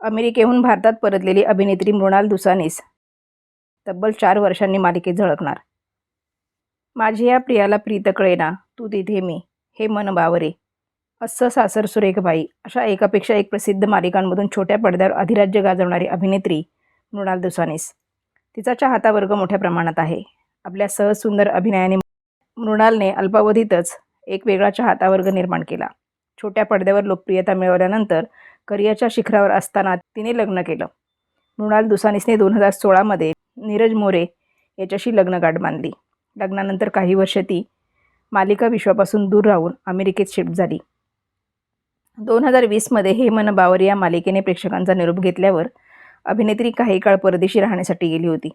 अमेरिकेहून भारतात परतलेली अभिनेत्री मृणाल दुसानीस तब्बल चार वर्षांनी मालिकेत झळकणार. माझी या प्रियाला प्रीत कळेना तू तिथे मी हे मन बावरे. अस्स सासर सुरेखबाई अशा एकापेक्षा एक प्रसिद्ध मालिकांमधून छोट्या पडद्यावर अधिराज्य गाजवणारी अभिनेत्री मृणाल दुसानीस. तिचा चाहता वर्ग मोठ्या प्रमाणात आहे. आपल्या सहज सुंदर अभिनयाने मृणालने अल्पावधीतच एक वेगळा चाहता वर्ग निर्माण केला. छोट्या पडद्यावर लोकप्रियता मिळवल्यानंतर करिअरच्या शिखरावर असताना तिने लग्न केलं. मृणाल दुसानीसने दोन हजार सोळामध्ये नीरज मोरे याच्याशी लग्नगाठ बांधली. लग्नानंतर काही वर्ष ती मालिका विश्वापासून दूर राहून अमेरिकेत शिफ्ट झाली. दोन हजार वीसमध्ये हे मन बावर या मालिकेने प्रेक्षकांचा निरोप घेतल्यावर अभिनेत्री काही काळ परदेशी राहण्यासाठी गेली होती.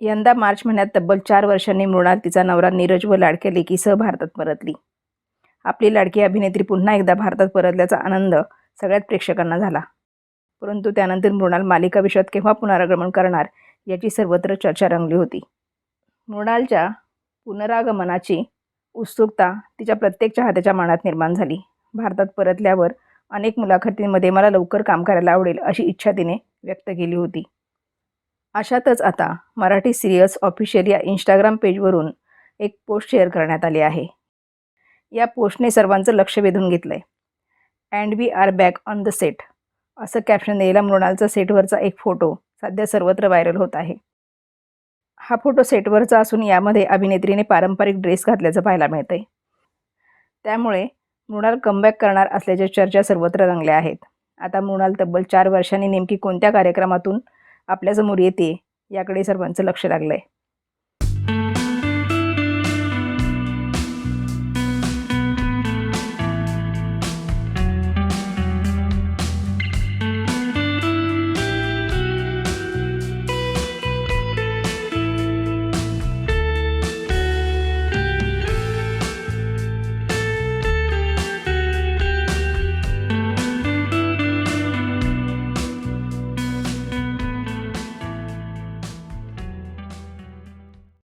यंदा मार्च महिन्यात तब्बल चार वर्षांनी मृणाल तिचा नवरा नीरज व लाडक्या लेकीसह भारतात परतली. आपली लाडकी अभिनेत्री पुन्हा एकदा भारतात परतल्याचा आनंद सगळ्यात प्रेक्षकांना झाला. परंतु त्यानंतर मृणाल मालिका विश्वात केव्हा पुनरागमन करणार याची सर्वत्र चर्चा रंगली होती. मृणालच्या पुनरागमनाची उत्सुकता तिच्या प्रत्येक चाहत्याच्या मनात निर्माण झाली. भारतात परतल्यावर अनेक मुलाखतींमध्ये मला लवकर काम करायला आवडेल अशी इच्छा तिने व्यक्त केली होती. अशातच आता मराठी सिरियल्स ऑफिशियल या इंस्टाग्राम पेजवरून एक पोस्ट शेअर करण्यात आली आहे. या पोस्टने सर्वांचं लक्ष वेधून घेतलं आहे and we are back on the set. असं कॅप्शन द्यायला मृणालचा सेटवरचा एक फोटो सध्या सर्वत्र व्हायरल होत आहे. हा फोटो सेटवरचा असून यामध्ये अभिनेत्रीने पारंपरिक ड्रेस घातल्याचं पाहायला मिळतं आहे त्यामुळे मृणाल कमबॅक करणार असल्याच्या चर्चा सर्वत्र रंगल्या आहेत. आता मृणाल तब्बल चार वर्षांनी नेमकी कोणत्या कार्यक्रमातून आपल्यासमोर येते याकडे सर्वांचं लक्ष लागलं आहे